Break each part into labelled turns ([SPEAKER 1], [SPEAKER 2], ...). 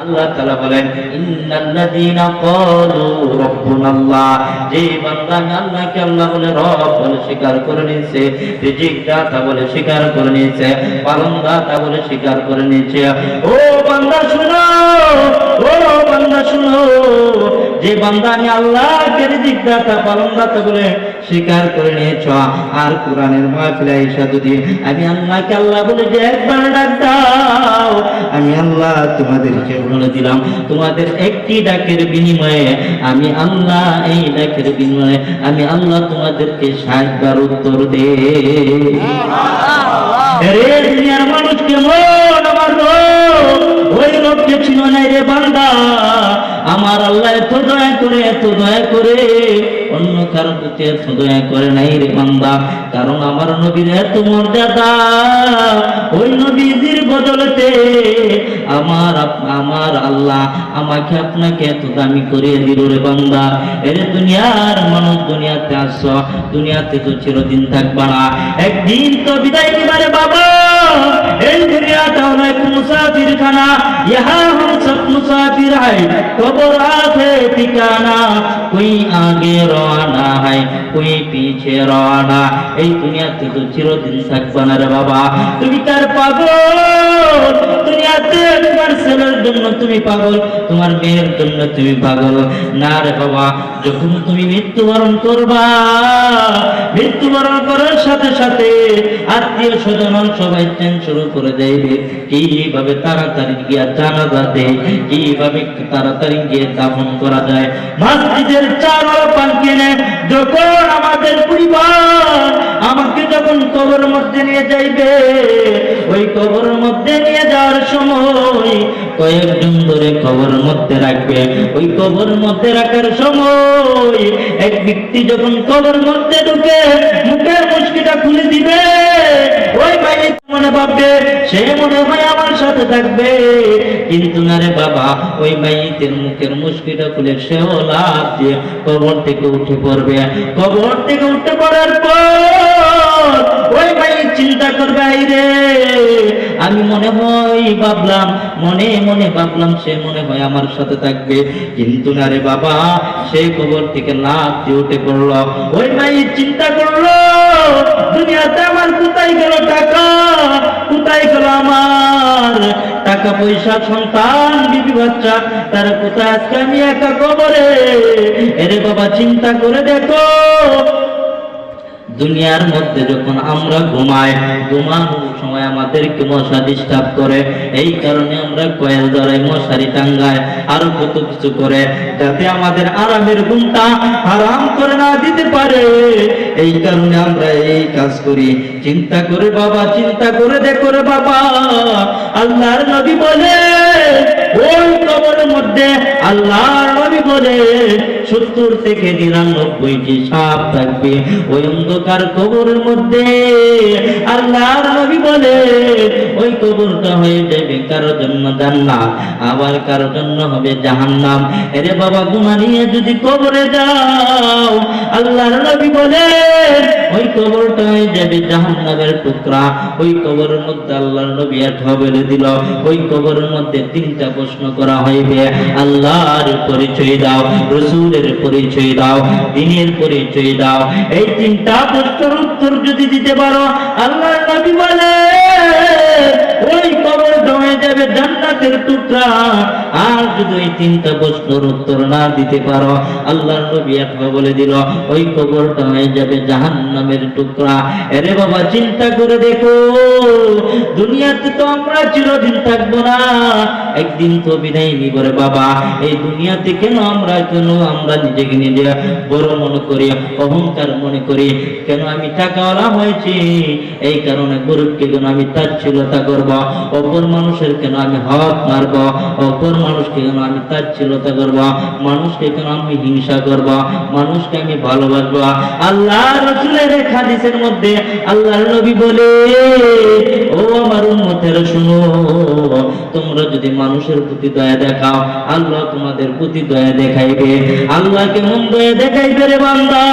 [SPEAKER 1] আল্লাহ বলেন বলে রব বলে স্বীকার করে নিয়েছে বলে স্বীকার করে নিয়েছে, পালন দাতা বলে স্বীকার করে নিয়েছে। ও বান্দা শুনো, ও বান্দা শুনো যে বান্দা আমি আল্লাহকে রিজিক দাতা পালন দাতা বলে স্বীকার করে নিয়েছ। আর কোরআনের মাহফিলে এসে যদি আমি আল্লাহকে আল্লাহ বলে যে একবার ডাক দাও, আমি আল্লাহ তোমাদেরকে বলে দিলাম। তোমাদের একটি ডাকের বিনিময়ে আমি আল্লাহ এই ডাকের বিনিময়ে আমি আল্লাহ তোমাদেরকে ষাটবার উত্তর দে। রে দুনিয়ার মানুষ কেমন আমার ওই লোককে ছিল না রে বান্দা। আমার আল্লাহ এত দয়া করে, এত দয়া করে, অন্য কারও প্রতি এত দয়া করে নাই রে বান্দা। কারণ আমার নবীর এত মর্যাদা, ওই নবীর বদলতে আমার আমার আল্লাহ আমাকে আপনাকে এত দামি করে দিল রে বান্দা। এরে দুনিয়ার মানুষ দুনিয়াতে আস, দুনিয়াতে তো চিরদিন থাকবা না। একদিন তো বিদায় নিবারে বাবা, এই দুনিয়াটা অনেক মুসাফির খানা ইহা হল সব মুসাফির হয়। কত कब्र आखे ठिकाना कोई आगे रवाना है कोई पीछे रवाना এই দুনিয়াতে তো চিরদিন থাকবে না রে বাবা তুমি কার পাগল যখন তুমি মৃত্যুবরণ করবা, মৃত্যুবরণ করার সাথে সাথে আত্মীয় স্বজন সবাই ট্রেন শুরু করে দেবে। কীভাবে তাড়াতাড়ি গিয়া জানাজা দেয়, কীভাবে তাড়াতাড়ি গিয়ে দাফন করা যায়। মসজিদের চার পান কিনে যখন আমাদের পরিবার আমাকে যখন কবর মধ্যে নিয়ে যাইবে, ওই কবর মধ্যে নিয়ে যাওয়ার সময় কয়েকজন ধরে কবর মধ্যে রাখবে। ওই কবর মধ্যে রাখার সময় এক ব্যক্তি যখন কবর মধ্যে ঢুকে মুখের মুশকিটা খুলে দিবে, ওই ভাই মনে ভাববে, সে মনে হয় আমার সাথে থাকবে। কিন্তু না রে বাবা, ওই মাইতের মুখের মুশকিটা খুলে সেও লাভ দিয়ে কবর থেকে উঠে পড়বে। কবর থেকে উঠে পড়ার পর ওই ভাই চিন্তা করবে "এই রে, আমি মনে হয় ভাবলাম, মনে মনে ভাবলাম সে মনে হয় আমার সাথে থাকবে। কিন্তু না রে বাবা সেই কবর থেকে লাভ দিয়ে উঠে পড়ল। ওই ভাই চিন্তা করল, দুনিয়াতে আমার কোথায় গেল টাকা? কোথায় গেল আমার টাকা পয়সা, সন্তান, বিবি, বাচ্চা? তারা কোথায় আজকে আমি একা কবরে? এরে বাবা, চিন্তা করে দেখো দুনিয়ার মধ্যে যখন আমরা ঘুমাই, ঘুমানোর সময় আমাদেরকে মশা ডিস্টার্ব করে। এই কারণে আমরা কয়েল ধরাই মশারি টাঙ্গায়, আরও কত কিছু করে, যাতে আমাদের আরামের ঘুমটা আরাম করে না দিতে পারে। এই কারণে আমরা এই কাজ করি। চিন্তা করে বাবা, চিন্তা করে দেখো রে বাবা। আল্লাহর নবী বলে ওই কবরের মধ্যে আল্লাহর নবী বলে সত্তর থেকে নিরানব্বইটি সাপ থাকবে। ওই অন্ধকার কবরের মধ্যে আল্লাহর নবী বলে ওই কবরটা হয়ে যাবে কারোর জন্য জান্নাত, আবার কারোর জন্য হবে জাহান্নাম। এরে বাবা গুণা নিয়ে যদি কবরে যাও, আল্লাহর নবী বলে ওই কবরটা হয়ে যাবে জাহান্নামের টুকরা। ওই কবরের মধ্যে আল্লাহর নবী এক বলে দিল। ওই কবরের মধ্যে তিনটা প্রশ্ন করা হইবে, আল্লাহর পরিচয় দাও, রসুলের পরিচয় দাও, দিনের পরিচয় দাও। এই তিনটা প্রশ্নের উত্তর যদি দিতে পারো আল্লাহ নবী বলে ওই যাবে জান্নাতের টুকরা। আর যদি ওই তিনটা প্রশ্নের উত্তর না দিতে পারো, আল্লাহর নবী একবার বলে দিল, ওই কবরটা হয়ে যাবে জাহান্নামের টুকরা। এরে বাবা, চিন্তা করে দেখো, দুনিয়াতে তো আমরা চিরদিন থাকব না। একদিন তো বিদায় নিব রে বাবা। এই দুনিয়াতে কেন আমরা কেন আমরা নিজেকে নিজে বড় মনে করি, অহংকার মনে করি? কেন আমি টাকাওয়ালা হয়েছি? এই কারণে গরিবকে কেন আমি তাচ্ছিলতা করব? অপর মানুষের কেন আমি হক মারব, অপর মানুষকে কেন আমি তাচ্ছিলতা করব, মানুষকে কেন আমি হিংসা করব, মানুষকে আমি ভালোবাসব? আল্লাহ রসুলের হাদিসের মধ্যে আল্লাহ নবী বলে, ও আমার উম্মতের শুনো তোমরা যদি মানুষের প্রতি দয়া দেখাও, আল্লাহ তোমাদের প্রতি দয়া দেখাইবে। আল্লাহ কেমন দয়া দেখাইবে রে বান্দা?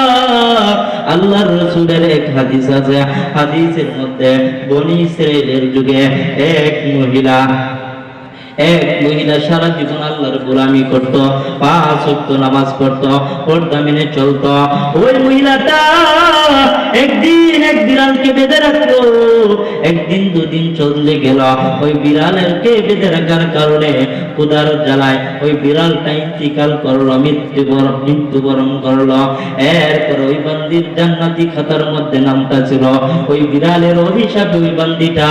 [SPEAKER 1] আল্লাহর রসুলের এক হাদিস আছে। হাদিসের মধ্যে বনি ইসরায়েলের যুগে এক মহিলা এক মহিলা সারা জীবন আল্লাহর গোলামি করত নামাজ পড়ত, পর্দা মেনে চলত। ওই মহিলাটা একদিন এক বিড়ালকে বেঁধে একদিন দুদিন চলতে গেল। ওই বিড়ালেরকে বেঁধে রাখার কারণে ক্ষুধার জ্বালায় ওই বিড়ালটা ইন্তিকাল করল, মৃত্যুবরণ মৃত্যুবরণ করল। এরপর ওই বান্দির জান্নাতি খাতার মধ্যে নামটা ছিল। ওই বিড়ালের অভিশাপে ওই বান্দিটা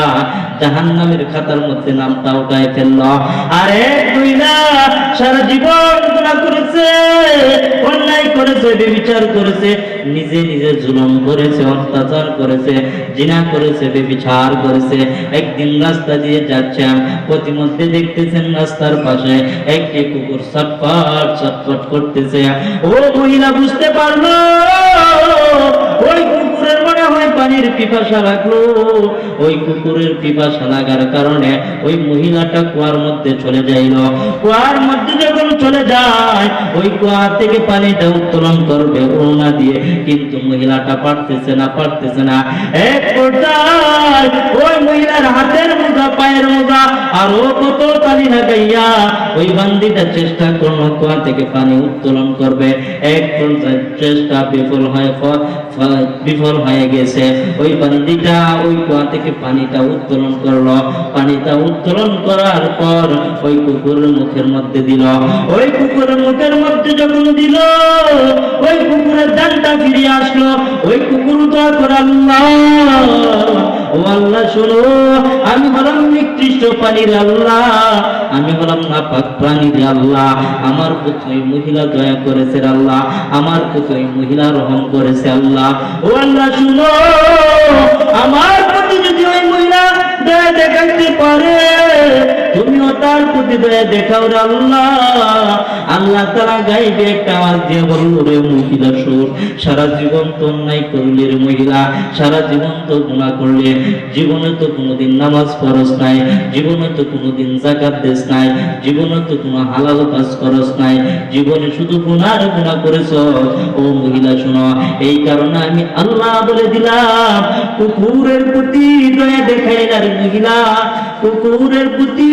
[SPEAKER 1] জাহান্নামের খাতার মধ্যে নামটা উঠায় ফেলল। আর এক মহিলা সারা জীবন গুনাহ করেছে, অন্যায় করেছে, বেবিচার করেছে, নিজে নিজে জুলুম করেছে, অত্যাচার করেছে, জিনা করেছে, বেবিচার করেছে। একদিন রাস্তা দিয়ে যাচ্ছেন প্রতিমধ্যে দেখতেছেন রাস্তার পাশে একটি কুকুর ছটফট ছটফট করতেছে। ও মহিলা বুঝতে পারল, ওই পানির পিপাসা লাগল ওই কুকুরের পিপাসা লাগার কারণে ওই মহিলাটা কুয়ার মধ্যে চলে যাইল। কুয়ার মধ্যে যখন চলে যায়, ওই কুয়া থেকে পানিটা উত্তোলন করবে ওনা দিয়ে। কিন্তু মহিলাটা পারতেছে না পারতেছে না। এক ওই মহিলার হাতের মোজা পায়ের মোজা আর ও কত পানি লাগাইয়া ওই বান্দিটা চেষ্টা করল, কুয়া থেকে পানি উত্তোলন করবে। এক চেষ্টা বিফল হয় বিফল হয়ে গেছে। ওই বান্দিটা ওই কুয়া থেকে পানিটা উত্তোলন করল। পানিটা উত্তোলন করার পর ওই কুকুরের মুখের মধ্যে দিল। ওই কুকুরের মুখের মধ্যে যখন দিল, ওই কুকুরের দানটা ফিরে আসলো। ওই কুকুর তো করে, আল্লাহ ও আল্লাহ, শোনো, আমি হলাম নিকৃষ্ট পানির আল্লাহ, আমি হলাম নাপাক প্রাণীর আল্লাহ, আমার প্রতি মহিলা দয়া করেছে আল্লাহ, আমার প্রতি মহিলা রহম করেছে আল্লাহ। ও আল্লাহ, শুনো, আমার প্রতি যদি ওই মহিলা দয়া দেখাইতে পারে তুমিও তার প্রতি দয়া দেখাও রে আল্লাহ। আল্লাহ তারা গাইবে একটা আওয়াজ দিয়ে বলল রে মহিলা সুর সারা জীবন তো অন্যায় করলে রে মহিলা, সারা জীবন তো গুণা করলে, জীবনে তো কোনোদিন নামাজ ফরজ নাই, জীবনে তো কোনোদিন জাকাত দেশ নাই, জীবনে তো কোনো হালাল কাজ করস নাই, জীবনে শুধু গুনার গুণা করেছ। ও মহিলা শোনো, এই কারণে আমি আল্লাহ বলে দিলাম, কুকুরের প্রতি দয়া দেখাই না রে মহিলা, কুকুরের প্রতি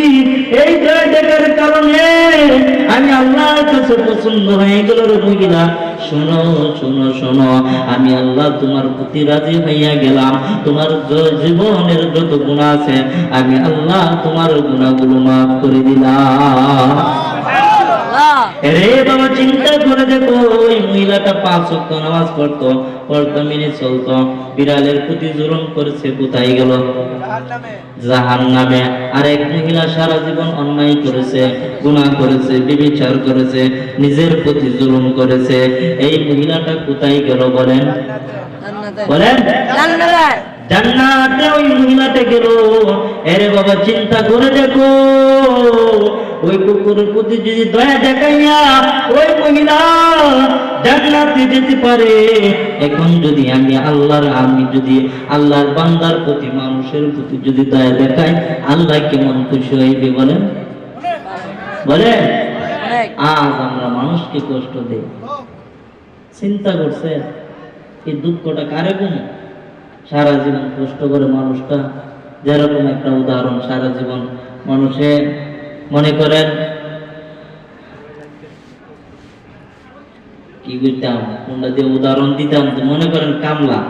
[SPEAKER 1] এই দয়া কারণে আমি আল্লাহর কাছে পছন্দ হয়ে গেল রে শোনো শোনো শোনো, আমি আল্লাহ তোমার প্রতি রাজি হইয়া গেলাম। তোমার জীবনের যত গুণা আছে, আমি আল্লাহ তোমার গুণাগুলো মাফ করে দিলাম। রে বাবা চিন্তা করে দেখো ওই মহিলাটা পাঁচ ওয়াক্ত নামাজ পড়তো পর্দা মেনে চলতো। বিড়ালের প্রতি জুলুম করেছে কোথায় গেল? জাহান নামে আর এক মহিলা সারা জীবন অন্যায় করেছে গুনাহ করেছে বিবিচার করেছে নিজের প্রতি জুলুম করেছে। এই মহিলাটা কোথায় গেল বলেন? বলেন? জান্নাতে ওই মহিলাটা গেল। এরে বাবা চিন্তা করে দেখো ওই কুকুরের প্রতি যদি দয়া দেখাইয়া ওই মহিলা জান্নাতে যেতে পারে, এখন যদি আমি আল্লাহর, আমি যদি আল্লাহর বান্দার প্রতি, মানুষের প্রতি যদি দয়া দেখাই, আল্লাহ কেমন খুশি হইবে বলেন? বলেন? আজ আমরা মানুষকে কষ্ট দেই। চিন্তা করছে, এই দুঃখটা কারে কোনো সারা জীবন কষ্ট করে মানুষটা যেরকম একটা উদাহরণ, সারা জীবন মানুষে মনে করেন? কি করতাম কোনটা দিয়ে উদাহরণ দিতাম? মনে করেন কামলা।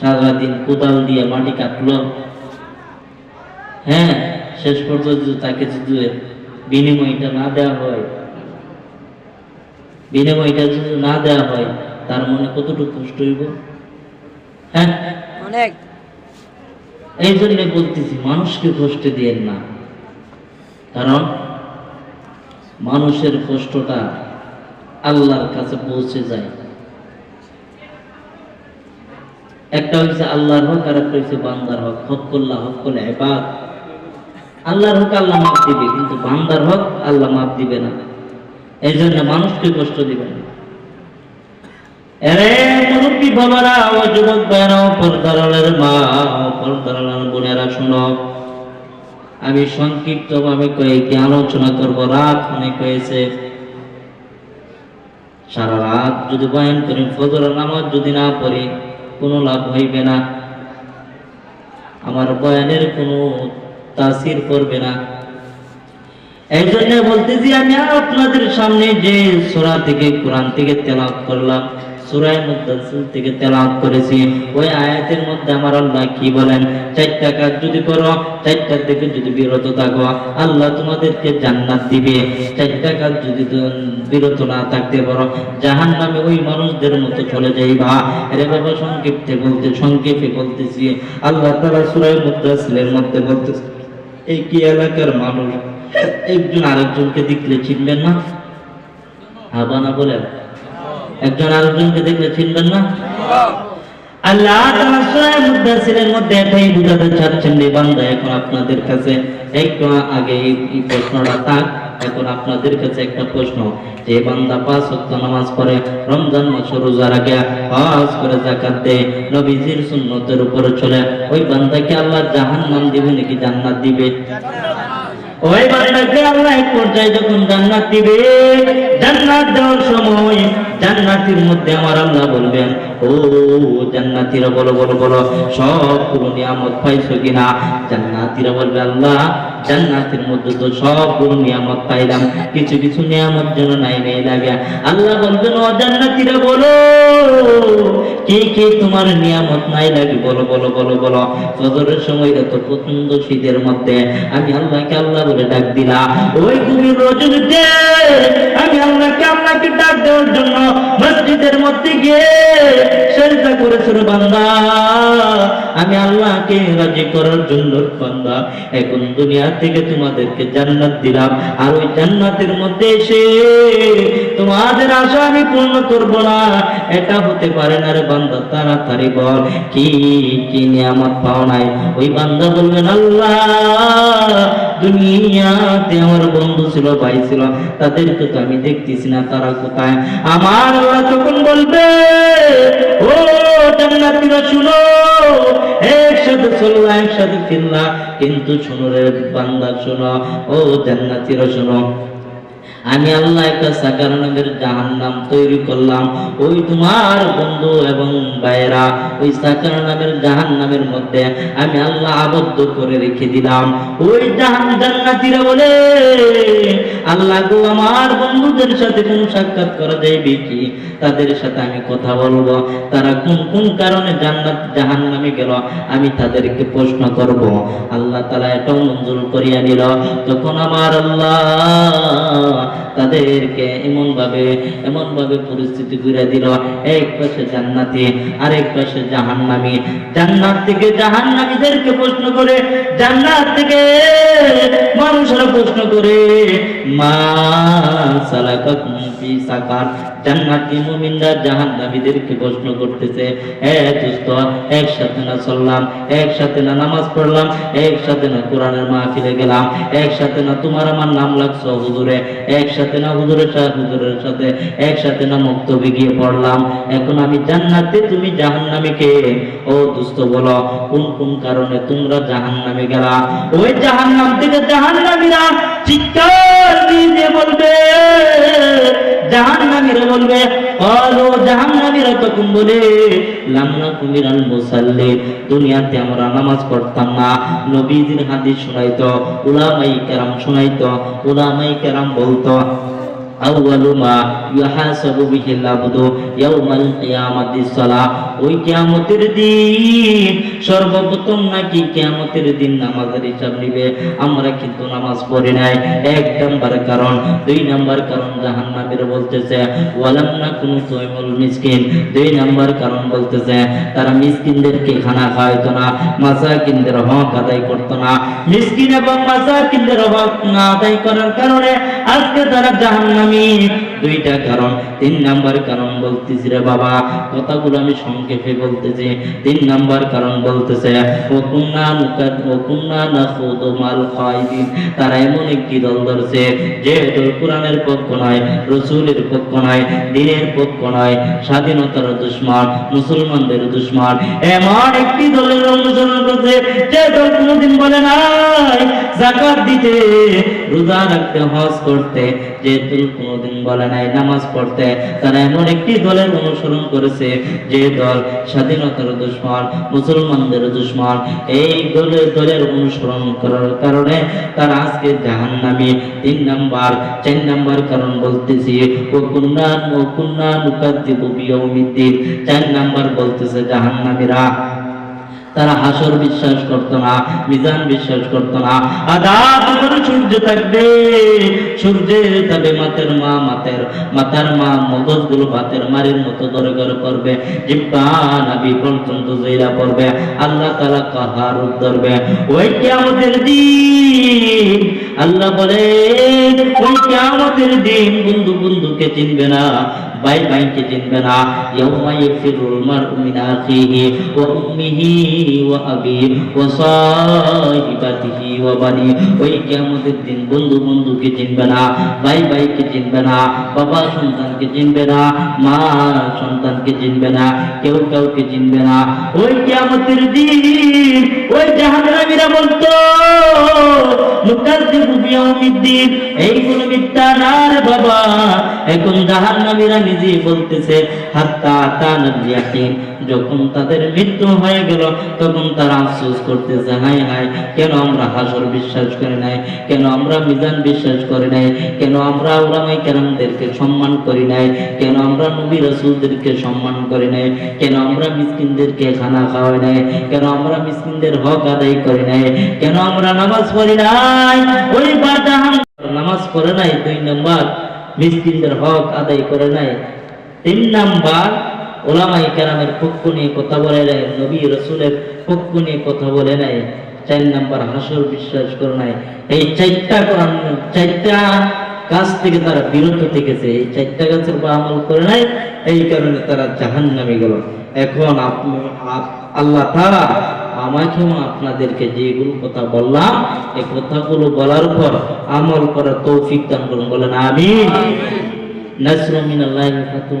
[SPEAKER 1] সারা দিন কোদাল দিয়ে মাটি কাটলো। হ্যাঁ শেষ পর্যন্ত তাকে যদি বিনিময়টা না দেওয়া হয় বিনিময়টা যদি না দেওয়া হয় তার মনে কতটুকু কষ্ট হইব? হ্যাঁ?
[SPEAKER 2] অনেক।
[SPEAKER 1] এই জন্য বলতেছি মানুষকে কষ্ট দিয়েন না। কারণ মানুষের কষ্টটা আল্লাহর কাছে পৌঁছে যায়। একটা হচ্ছে আল্লাহর হক আর একটা হচ্ছে বান্দার হক। হক করল্লা হক, করলে এবার আল্লাহর হক, আল্লাহ মাফ দিবে, কিন্তু বান্দার হক, আল্লাহ মাফ দিবে না। এই জন্য মানুষকে কষ্ট দিবে না। এরে মা আমি সংক্ষিপ্ত ভাবে কয়েকটি আলোচনা করব। রাত অনেক হয়েছে। সারা রাত যদি বয়ান করি ফজর নামাজ যদি না পড়ি, কোনো লাভ হইবে না। আমার বয়ানের কোনো তাসির করবে না। এই জন্য বলতেছি, আমি আপনাদের সামনে যে সূরা থেকে, কোরআন থেকে তেলাওয়াত করলাম। সূরায় মুদ্দাসির থেকে তেলাওয়াত করেছি। ওই আয়াতের মধ্যে আমার আল্লাহ কি বলেন? চারটা কাজ যদি করো চারটা থেকে যদি বিরত থাকো, আল্লাহ তোমাদেরকে জান্নাত দিবে। চারটা কাজ যদি বিরত না থাকতে পারো জাহান নামে ওই মানুষদের মতো চলে যাইবা। আরে বাবা, সংক্ষেপে বলতে, সংক্ষেপে বলতেছি। আল্লাহ তাআলা সূরায় মুদ্দাসিরের মধ্যে বলতেছে, এই কি এলাকার মানুষ? একজন আরেকজনকে দেখলে চিনবেন না? হাবানা বলেন। একজন আরেকজনকে দেখলে চিনবেন না? আল্লাহ মুদাসসিরের মধ্যে এটাই বুঝাতে চাচ্ছেন এখন আপনাদের কাছে একটু আগে এই প্রশ্নটা থাক, এখন আপনাদের কাছে একটা প্রশ্ন। যে বান্দা পাঁচ ওয়াক্ত নামাজ পড়ে, রমজান মাস রোজা রাখে করে যাকাত দেয়, নবীজির সুন্নতের উপরে চলে, ওই বান্দাকে আল্লাহ দিবে নাকি জান্নাত দিবে? ওই বান্দাকে আল্লাহ এক পর্যায়ে যখন জান্নাত দিবে, জান্নাত দেওয়ার সময় জান্নাতির মধ্যে আমার আল্লাহ বলবেন, ও জান্নাতিরা বলো বলো বলো, সবগুলো নিয়ামত পাইছো কিনা? জান্নাতিরা বলবে, আল্লাহ জান্নাতের মধ্যে তো সবগুলো নিয়ামত পাইলাম। কিছু কিছু নিয়ামত যেন নাই নাই লাগে আল্লাহ বলবেন, ও জান্নাতীরা, বলো, কি কি তোমার নিয়ামত নাই লাগে বলো বলো বলো বলো। ফজরের সময় এত প্রচণ্ড শীতের মধ্যে। আমি আল্লাহকে আল্লাহ বলে ডাক দিলাম। ওই গভীর রজনীতে আমি আল্লাহকে আল্লাহকে ডাক দেওয়ার জন্য মসজিদের মধ্যে গিয়ে সেজদা করেছিল বান্দা। আমি আল্লাহকে রাজি করার জন্য বান্দা। এখন দুনিয়া থেকে তোমাদেরকে জান্নাত দিলাম। আর ওই জান্নাতের মধ্যে এসে তোমাদের আশা আমি পূর্ণ করব না। এটা হতে পারে না রে বান্দা, তাড়াতাড়ি বল। কি কি নিয়ামত পাও নাই? ওই বান্দা বলবেন, আল্লাহ, দুনিয়াতে আমার বন্ধু ছিল, ভাই ছিল, তাদেরকে তো আমি দেখতেছি না, তারা কোথায়? আমার আল্লাহ তখন বলবে, ও জান্নাতীরা, শুনো, একসাথে চললা একসাথে ফিরলা কিন্তু শুনো রে বান্দা শোনো ও জান্নাতিরা শোনো আমি আল্লাহ একটা সাকার নামের জাহান্নাম তৈরি করলাম। ওই তোমার বন্ধু এবং ভাইয়েরা ওই সাকার নামের জাহান্নামের মধ্যে আমি আল্লাহ আবদ্ধ করে রেখে দিলাম। ওই জাহান জান্নাতীরা বলে, আল্লাহ গো, আমার বন্ধুদের সাথে কোন সাক্ষাৎ করা যাইবে কি? তাদের সাথে আমি কথা বলব। তারা কোন কোন কারণে জান্নাত, জাহান্নামে গেল? আমি তাদেরকে প্রশ্ন করব। আল্লাহ তাআলা এটাও মঞ্জুর করিয়া নিল। তখন আমার আল্লাহ তাদেরকে এমন ভাবে এমন ভাবে পরিস্থিতি করে দিল। এক পাশে জান্নাতি, আরেক পাশে জাহান্নামী। জান্নাত থেকে জাহান্নামীদেরকে প্রশ্ন করে, জান্নাত থেকে মানুষরা প্রশ্ন করে, মা জান্নাতি জাহান্নামীদেরকে প্রশ্ন করতেছে, এ একসাথে না চললাম, একসাথে না নামাজ পড়লাম, একসাথে না কোরআনের মাহফিলে গেলাম, একসাথে না তোমার আমার নাম লাগছো হুজুরে একসাথে না হুজুরের সাথে হুজুরের সাথে একসাথে না মুক্তবে গিয়ে পড়লাম। এখন আমি জান্নাতে, তুমি জাহান্নামে কে? ও দুস্থ বলো, কোন কোন কারণে তোমরা জাহান্নামে গেলা? ওই জাহান্নাম থেকে জাহান্নামীরা চিৎকার দিয়ে বলবে, জাহান্নামীরা বলবে, আলো জাহান্নামীরা তখন বলে লামনা কুমিরাল মুসাল্লি, দুনিয়াতে আমরা নামাজ পড়তাম না। নবীজির হাদিস শোনাইতো উলামাই কেরাম শোনাইতো উলামাই কেরাম বলতো আউয়ালু মা ইউহাসাবু আবদু ইয়াউমাল কিয়ামাতিস সালাহ ওই কিয়ামতের দিন সর্বপ্রথম নাকি কিয়ামতের দিন নামাজের হিসাব নিবে। আমরা কিন্তু নামাজ পড়ি নাই। এক কারণ, দুই নাম্বার কারণ জাহান্নামীরা বলতেছে, ওয়ালাম মিসকিন। দুই কারণ বলতেছে, তারা মিসকিনদেরকে খানা খাওয়াইতো না, মাসাকিনদের হক আদায় করতো না। মিসকিন এবং মাসাকিনদের হক না আদায় করার কারণে আজকে তারা জাহান্নামী দুইটা কারণ, তিন নাম্বার কারণ বলতেছি রে বাবা। কথাগুলো আমি সংক্ষেপে বলতেছি। তিন নাম্বার কারণ বলতেছে তারা এমন একটি দল ধরছে কোরআনের পক্ষ নয়, রসুলের পক্ষ নয়, দিনের পক্ষ নয়, স্বাধীনতার দুশ্মন, মুসলমানদের দুশ্মন। এমন একটি দলের অনুসরণ করছে, যে দল কোনোদিন বলে নাই, জাকাত দিতে রোজা রাখতে, হজ করতে, যেহেতু কোনোদিন বলে নাই নামাজ পড়তে, তারা এমন একটি দলের অনুসরণ করেছে যে দল স্বাধীনতার দুশ্মন, মুসলমানদের দুশ্মন। এই দলের দলের অনুসরণ করার কারণে তারা আজকে জাহান্নামী। তিন নাম্বার, চার নাম্বার কারণ বলতেছি, ও কুন্নান ও কুন্নান বিয়ৌমিদ্দিন চার নাম্বার বলতেছে জাহান জাহান্নামীরা। তারা হাসর বিশ্বাস করতো না, মিজান বিশ্বাস করতো না। আদাত সূর্য থাকবে, সূর্যে তবে মাতের মা, মাতের মাথার মা মগজগুলো ভাতের মারের মতো ধরে করে করবে জিব্বা নাবি পর্যন্ত জেরা পড়বে। আল্লাহ তালা কাহার ধরবে। ওই কিয়ামতের দিন, আল্লাহ বলে, ওই কিয়ামতের দিন বন্ধু বন্ধুকে চিনবে না। ভাই ভাইকে চিনবে না। ইয়াউমা ইয়াফিরুল মারউ মিন আখিহি ওয়া উম্মিহি ওয়া আবিহি ওয়া সাহিবাতিহি ওয়া বানি ওই কিয়ামতের দিন বন্ধু বন্ধুকে চিনবে না, ভাই ভাইকে চিনবে না, বাবা সন্তানকে চিনবে না, মা সন্তানকে চিনবে না, কেউ কাউকে চিনবে না। ওই কিয়ামতের দিন ওই জাহান্নামীরা বলতো নুকাজ্জিবু বিয়াউমিদ্দিন এইগুলো মিথ্যা এখন জাহান্নামীরা নিজেই বলতেছে, হাত্তা আতানাল ইয়াকিন। যখন তাদের মৃত্যু হয়ে গেল, তখন তারা আফসোস করতেছে হাই হাই কেন আমরা হাসর বিশ্বাস করি নাই? কেন আমরা মিজান বিশ্বাস করি নাই? কেন আমরা ওলামাই কেরামদেরকে সম্মান করি নাই? কেন আমরা নবী রাসূলদেরকে সম্মান করি নাই? কেন আমরা মিসকিনদেরকে খানা খাওয়াই নাই? কেন আমরা মিসকিনদের হক আদায় করি নাই? কেন আমরা নামাজ পড়ি নাই? ওই বাদাহান নামাজ পড়ে নাই দুই নাম্বার। মিসকিনদের হক আদায় করে নাই। তিন নাম্বার, ওলামাই কেরামের পক্ষ নিয়ে কথা বলে নাই, নবী রসুলের পক্ষ নিয়ে কথা বলে নাই। চার নাম্বার, হাসর বিশ্বাস করে নাই। এই চারটা চারটা কাজ থেকে তারা বিরত থেকেছে। এই চারটা গাছের উপর আমল করে নাই, এই কারণে তারা জাহান নামে গেল। এখন আপনি আপ- আল্লাহ তারা আমাকে এবং আপনাদেরকে যেগুলো কথা বললাম এই কথাগুলো বলার পর আমল করার তৌফিক দান করুন বলেন আমি নাসরুম মিনাল্লাহি ওয়া ফাতহুন